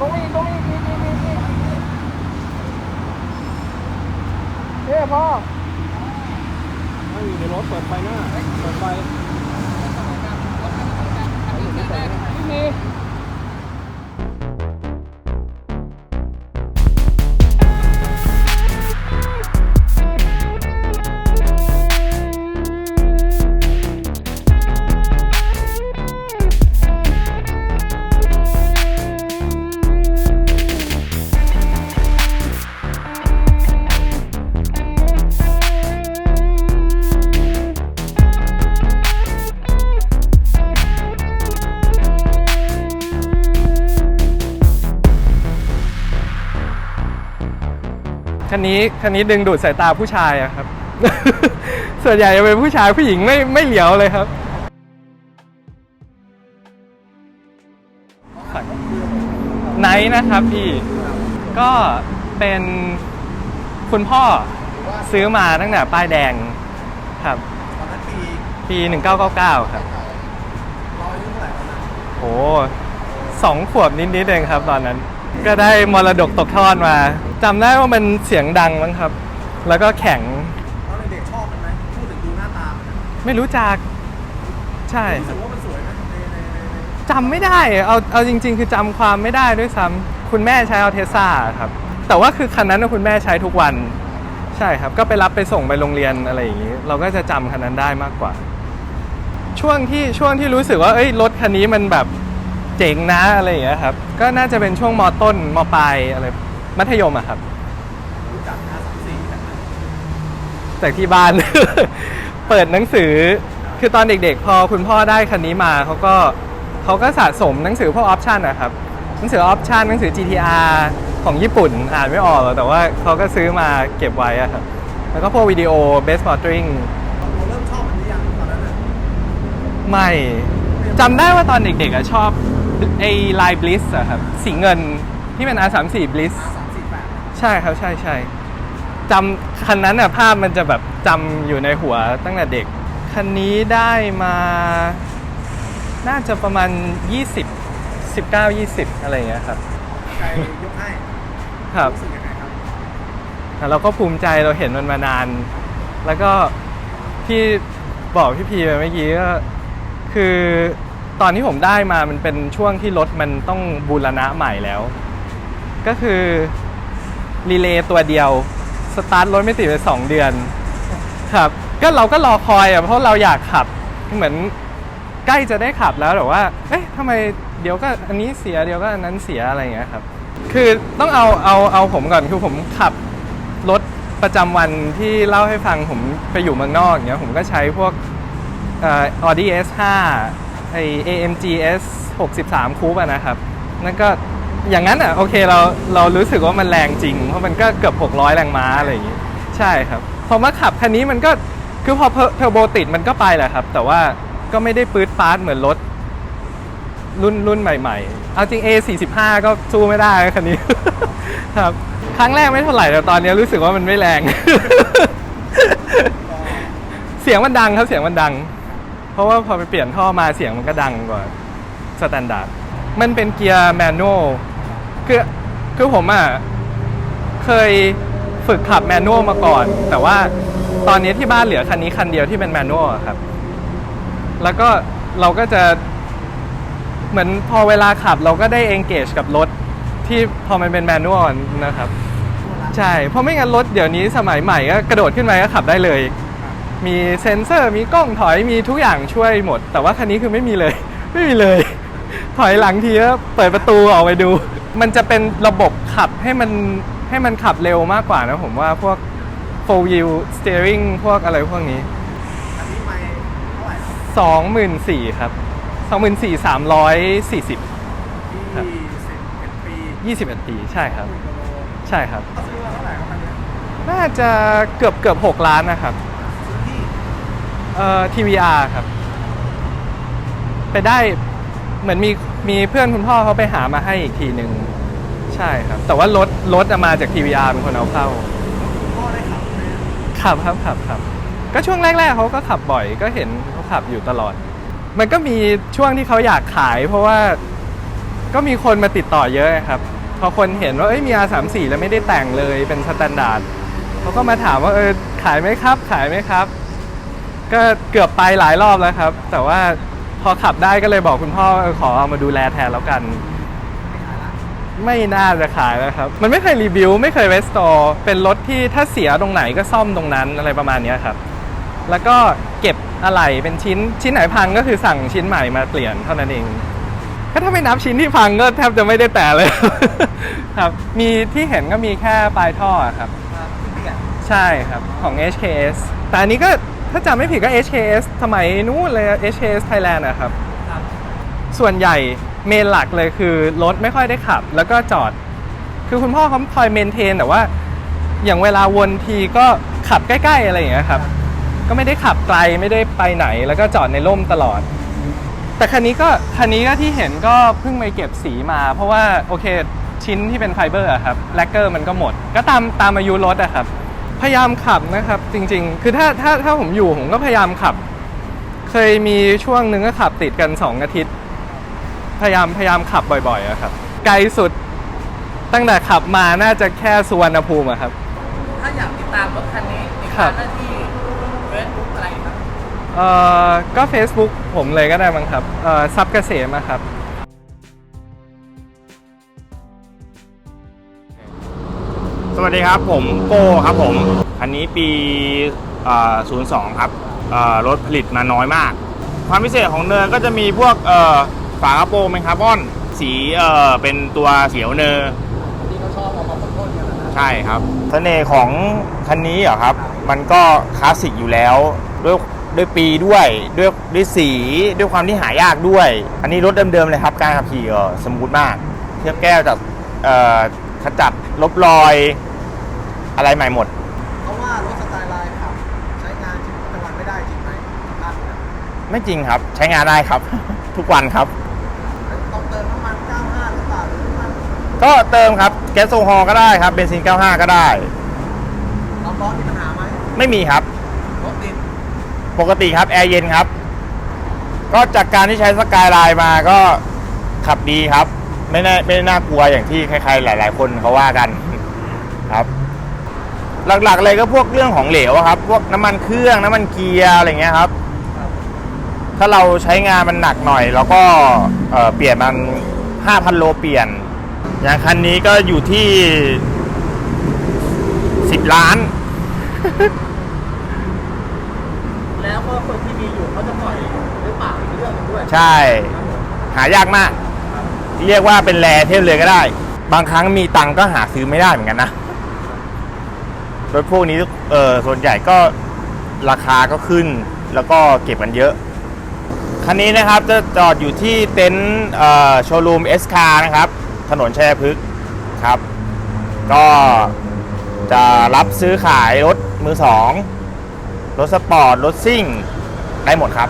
ตรงนี้ตรงนี้นี่นี่นี่นี่เฮ้ยพ่อไม่อยู่ในรถเปิดไฟหน้าเปิดไฟไม่มี คันนี้คันนี้ดึงดูดสายตาผู้ชายอะครับ ส่วนใหญ่จะเป็นผู้ชายผู้หญิงไม่ไม่เหลียวเลยครับไนท์นะครับพี่ ก็เป็นคุณพ่อซื้อมาตั้งแต่ป้ายแดงครับตอนนั้นปีปี 1999 ครับเราอายุเท่าไหร่ตอนนั้นโอ้สองขวบนิดๆเองครับตอนนั้น ก็ได้มรดกตกทอดมาจำได้ว่ามันเสียงดังมั้งครับ แล้วก็แข็งตอนเด็กๆชอบมันไหมพูดถึงดูหน้าตามันนะไม่รู้จัก ใช่ รู้คสึรับกว่ามันสวยไหมในในในในจำไม่ได้ เอา เอาจริง ๆ คือจำความไม่ได้ด้วยซ้ำคุณแม่ใช้เอาเทสซาครับ แต่ว่าคือคันนั้นนะคุณแม่ใช้ทุกวัน ใช่ครับ ก็ไปรับไปส่งไปโรงเรียนอะไรอย่างนี้ เราก็จะจำคันนั้นได้มากกว่า ช่วงที่ช่วงที่รู้สึกว่า เอ้ย รถคันนี้มันแบบ เจ๋งนะอะไรอย่างเงี้ยครับ ก็น่าจะเป็นช่วงมต้นมปลายอะไรมัธยมอะครับ รู้จัก5 3 4จากนั้นจากที่บ้าน เปิดหนังสือคือตอนเด็กๆ พอคุณพ่อได้คันนี้มาเขาก็เขาก็สะสมหนังสือพวกออปชันนะครับหนังสือออปชันหนังสือ GTR ของญี่ปุ่นอ่านไม่ออกหรอกแต่ว่าเขาก็ซื้อมาเก็บไว้อะครับ แล้วก็พวกวิดีโอ Best Motoring เราเริ่มชอบมันหรือยังตอนนั้นน่ะไม่จำได้ว่าตอนเด็กๆอะชอบ ไอ้ลายบลิสอะครับสีเงินที่เป็น R34 Bliss 3 4 8ใช่ครับใช่ใช่จำคันนั้นอะภาพมันจะแบบจำอยู่ในหัวตั้งแต่เด็ก คันนี้ได้มา น่าจะประมาณ 20 19 20 อะไรอย่างเงี้ยครับใจยกให้ครับรู้สึกยังไงครับแต่เราก็ภูมิใจเราเห็นมันมานาน แล้วก็ที่บอกพี่พีไปเมื่อกี้ก็คือ ตอนที่ผมได้มามันเป็นช่วงที่รถมันต้องบูรณะใหม่แล้ว ก็คือรีเลย์ตัวเดียว สตาร์ทรถไม่ติดไปสองเดือน ครับ ก็เราก็รอคอยอะเพราะเราอยากขับ เหมือนใกล้จะได้ขับแล้วแต่ว่า เอ๊ะทำไมเดี๋ยวก็อันนี้เสียเดี๋ยวก็อันนั้นเสียอะไรอย่างเงี้ยครับ คือต้องเอาเอาเอาผมก่อนคือผมขับรถประจำวันที่เล่าให้ฟังผมไปอยู่เมืองนอกเงี้ยผมก็ใช้พวกเอ่อ Audi S5 ไอ AMG S 63 คูปอะนะครับ นั่นก็อย่างนั้นอะโอเคเราเรารู้สึกว่ามันแรงจริง เพราะมันก็เกือบ 600 แรงม้าอะไรอย่างงี้ ใช่ครับ พอมาขับคันนี้มันก็คือพอเทอร์โบติดมันก็ไปแหละครับ แต่ว่าก็ไม่ได้ปื๊ดปาร์ตเหมือนรถรุ่นรุ่นใหม่ๆ เอาจริง A45 ก็สู้ไม่ได้คันนี้ ครับ ครั้งแรกไม่เท่าไหร่แต่ตอนนี้รู้สึกว่ามันไม่แรง เสียงมันดังครับเสียงมันดัง เพราะว่าพอไปเปลี่ยนท่อมาเสียงมันก็ดังกว่าสแตนดาร์ดมันเป็นเกียร์แมนนวลคือคือผมอะเคยฝึกขับแมนนวลมาก่อน แต่ว่าตอนนี้ที่บ้านเหลือคันนี้คันเดียวที่เป็นแมนนวลครับ แล้วก็เราก็จะเหมือนพอเวลาขับเราก็ได้ engage กับรถที่พอมันเป็นแมนนวลนะครับ ใช่ เพราะไม่งั้นรถเดี๋ยวนี้สมัยใหม่ก็กระโดดขึ้นมาก็ขับได้เลย มีเซ็นเซอร์มีกล้องถอยมีทุกอย่างช่วยหมด แต่ว่าคันนี้คือไม่มีเลย ไม่มีเลย ถอยหลังทีแล้วเปิดประตูออกไปดู มันจะเป็นระบบขับให้มันให้มันขับเร็วมากกว่านะผมว่าพวก four wheel steering พวกอะไรพวกนี้อันนี้ไม่เท่าไหร่ครับสองหมื่นสี่ครับสองหมื่นสี่สามร้อยสี่สิบครับที่สิบเอ็ดปียี่สิบเอ็ดปีใช่ครับ หมื่นกว่าโลใช่ครับ เขาซื้อมาเท่าไหร่ครับคันเนี้ยน่าจะเกือบเกือบหกล้านนะครับซื้อที่ เอ่อ TVR ครับ ไปได้เหมือนมีมีเพื่อนคุณพ่อเขาไปหามาให้อีกทีหนึ่งใช่ครับ แต่ว่ารถรถอะมาจาก TVR เป็นคนเอาเข้าพ่อได้ขับไหมขับครับขับครับก็ช่วงแรกๆเขาก็ขับบ่อยก็เห็นเขาขับอยู่ตลอด มันก็มีช่วงที่เขาอยากขาย เพราะว่าก็มีคนมาติดต่อเยอะครับพอคนเห็นว่าเอ้ยมี R34 แล้วไม่ได้แต่งเลยเป็นสแตนดาร์ดเขาก็มาถามว่าเออขายไหมครับ ขายไหมครับ ก็เกือบไปหลายรอบแล้วครับ แต่ว่าพอขับได้ก็เลยบอกคุณพ่อว่าเออขอเอามาดูแลแทนแล้วกัน ไม่น่าจะขายแล้วครับ มันไม่เคยรีวิว ไม่เคยเวสตอร์เป็นรถที่ถ้าเสียตรงไหนก็ซ่อมตรงนั้นอะไรประมาณเนี้ยครับ แล้วก็เก็บอะไหล่เป็นชิ้นชิ้นไหนพังก็คือสั่งชิ้นใหม่มาเปลี่ยนเท่านั้นเองก็ถ้าไม่นับชิ้นที่พังก็แทบจะไม่ได้แตะเลย ครับ มีที่เห็นก็มีแค่ปลายท่อครับ ใช่ครับของ HKS แต่อันนี้ก็ ถ้าจำไม่ผิดก็ HKS สมัยนู้นเลย HKS Thailand อะครับส่วนใหญ่เมนหลักเลยคือรถไม่ค่อยได้ขับ แล้วก็จอด คือคุณพ่อเขาคอยเมนเทนแต่ว่า อย่างเวลาวนทีก็ขับใกล้ ๆ อะไรอย่างเงี้ยครับ ก็ไม่ได้ขับไกลไม่ได้ไปไหน แล้วก็จอดในร่มตลอด แต่คันนี้ก็คันนี้ก็ที่เห็นก็เพิ่งไปเก็บสีมา เพราะว่าโอเคชิ้นที่เป็นไฟเบอร์อะครับแลกเกอร์มันก็หมด ก็ตามตามอายุรถอะครับ พยายามขับนะครับ จริง ๆ คือถ้าถ้าถ้าผมอยู่ผมก็พยายามขับ เคยมีช่วงหนึ่งก็ขับติดกัน 2 อาทิตย์ พยายามพยายามขับบ่อยๆอะครับ ไกลสุดตั้งแต่ขับมาน่าจะแค่สุวรรณภูมิอะครับ ถ้าอยากติดตามรถคันนี้ติดครัตามบได้ที่เฟซบุ๊กอะไรครับ เอ่อ ก็ Facebook ผมเลยก็ได้มั้งครับ เอ่อซับเกษมอะครับ วัสดีครับผมโก้ครับผม อันนี้ปีเอ่อ02ครับรถผลิตมาน้อยมาก ความพิเศษของเนอร์ก็จะมีพวกฝากระโปรงเป็นคาร์บอน สีเป็นตัวเขียวเนอที่เขาชอบเอามาพ่นกันใช่ครับเสน่ห์ของคันนี้เหรอครับ มันก็คลาสสิกอยู่แล้วด้วยด้วยปีด้วยด้วยด้วยสีด้วยความที่หายากด้วย อันนี้รถเดิมๆเลยครับ การขับขี่สมูทมากเทียบแก้วจากขจัดลบรอย อะไรใหม่หมด เพราะว่ารถสไตล์ไลน์ขับใช้งานชีวิตประจำวันไม่ได้จริงไหมภาพนะไม่จริงครับ ใช้งานได้ครับ ทุกวันครับ ต้องเติมน้ำมัน 95 หรือเปล่าหรือน้ำมันก็เติมครับแก๊สโซฮอลก็ได้ครับเบนซิน 95 ก็ได้ ความร้อนมีปัญหาไหมไม่มีครับ รถติดปกติครับ แอร์เย็นครับ ก็จากการที่ใช้สกายไลน์มาก็ขับดีครับ ไม่น่าไม่ได้น่ากลัวอย่างที่ใครๆหลาย ๆ คนเขาว่ากัน ครับ หลักๆเลยก็พวกเรื่องของเหลวอะครับ พวกน้ำมันเครื่องน้ำมันเกียร์อะไรเงี้ยครับ ถ้าเราใช้งานมันหนักหน่อย แล้วก็เอ่อเปลี่ยนมัน 5,000 โลเปลี่ยน อย่างคันนี้ก็อยู่ที่ 10 ล้าน แล้วก็คนที่มีอยู่เขาจะปล่อยหรือเปล่าอีกเรื่องหนึงด้วยใช่หายากมาก เรียกว่าเป็นแรเทพเลยก็ได้ บางครั้งมีตังค์ก็หาซื้อไม่ได้เหมือนกันนะ รถพวกนี้เออส่วนใหญ่ก็ราคาก็ขึ้น แล้วก็เก็บกันเยอะ คันนี้นะครับจะจอดอยู่ที่เต็นท์โชว์รูมเอสคานะครับ ถนนชัยพฤกษ์ครับ ก็จะรับซื้อขายรถมือสองรถสปอร์ต รถซิ่ง ได้หมดครับ